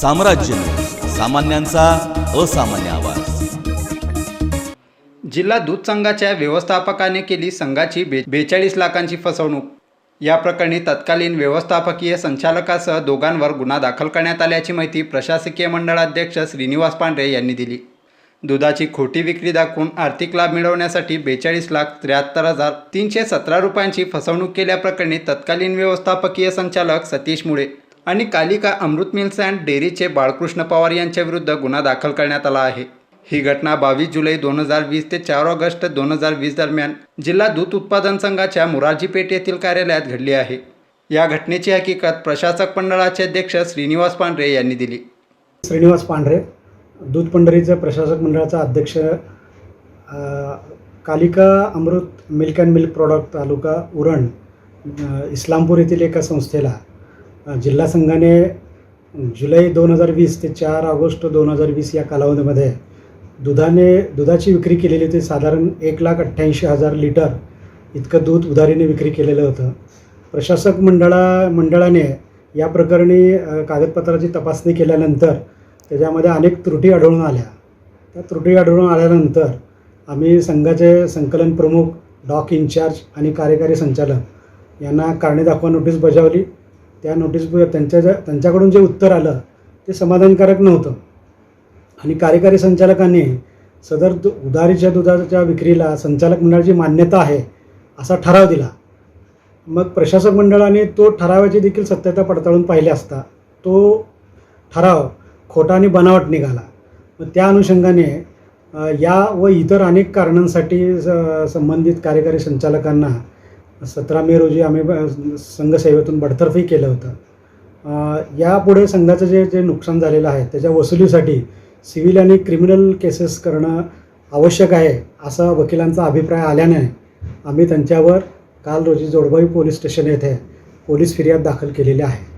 साम्राज्य सामान्यांचा असामान्य आवाज. जिल्हा दूध संघाच्या व्यवस्थापकाने केली संघाची बे बेचाळीस लाखांची फसवणूक. या प्रकरणी तत्कालीन व्यवस्थापकीय संचालकासह दोघांवर गुन्हा दाखल करण्यात आल्याची माहिती प्रशासकीय मंडळाध्यक्ष श्रीनिवास पांढरे यांनी दिली. दुधाची खोटी विक्री दाखवून आर्थिक लाभ मिळवण्यासाठी बेचाळीस लाख त्र्याहत्तर हजार तीनशे सतरा रुपयांची फसवणूक केल्याप्रकरणी तत्कालीन व्यवस्थापकीय संचालक सतीश मुळे आणि कालिका अमृत मिल्स अँड डेअरीचे बाळकृष्ण पवार यांच्याविरुद्ध गुन्हा दाखल करण्यात आला आहे. ही घटना बावीस जुलै दोन हजार वीस ते चार ऑगस्ट दोन हजार वीस दरम्यान जिल्हा दूध उत्पादन संघाच्या मुरारजीपेठ येथील कार्यालयात घडली आहे. या घटनेची हकीकत प्रशासक मंडळाचे अध्यक्ष श्रीनिवास पांढरे यांनी दिली. श्रीनिवास पांढरे दूध पंढरीचं प्रशासक मंडळाचा अध्यक्ष Kalika Amrut milk and milk product taluka Uran Islampur येथील एका संस्थेला जिल्हा संघाने जुलै दोन हजार वीस ते चार ऑगस्ट दोन हजार वीस या कालावधीमध्ये दुधाने दुधाची विक्री केलेली होती. साधारण एक लाख अठ्ठ्याऐंशी हजार लिटर इतकं दूध उधारीने विक्री केलेलं होतं. प्रशासक मंडळा मंडळाने या प्रकरणी कागदपत्राची तपासणी केल्यानंतर त्याच्यामध्ये अनेक त्रुटी आढळून आल्या. त्या त्रुटी आढळून आल्यानंतर आम्ही संघाचे संकलन प्रमुख डॉक इन्चार्ज आणि कार्यकारी संचालक यांना कारणे दाखवा नोटीस बजावली. त्या नोटीस त्यांच्या ज्या त्यांच्याकडून जे उत्तर आलं ते समाधानकारक नव्हतं. आणि कार्यकारी संचालकांनी सदर दु उधारीच्या दुधाच्या विक्रीला संचालक मंडळाची मान्यता आहे असा ठराव दिला. मग प्रशासक मंडळाने तो ठरावाची देखील सत्यता पडताळून पाहिली असता तो ठराव खोटा आणि बनावट निघाला. मग त्या अनुषंगाने या व इतर अनेक कारणांसाठी स- संबंधित कार्यकारी संचालकांना सतरा मे रोजी आम्ही संघसेवेतून बडतर्फी केलं होतं. यापुढे संघाचं जे जे नुकसान झालेलं आहे त्याच्या वसुलीसाठी सिव्हिल आणि क्रिमिनल केसेस करणं आवश्यक आहे असा वकिलांचा अभिप्राय आल्याने आम्ही त्यांच्यावर काल रोजी जोडबाई पोलीस स्टेशन येथे पोलीस फिर्याद दाखल केलेली आहे.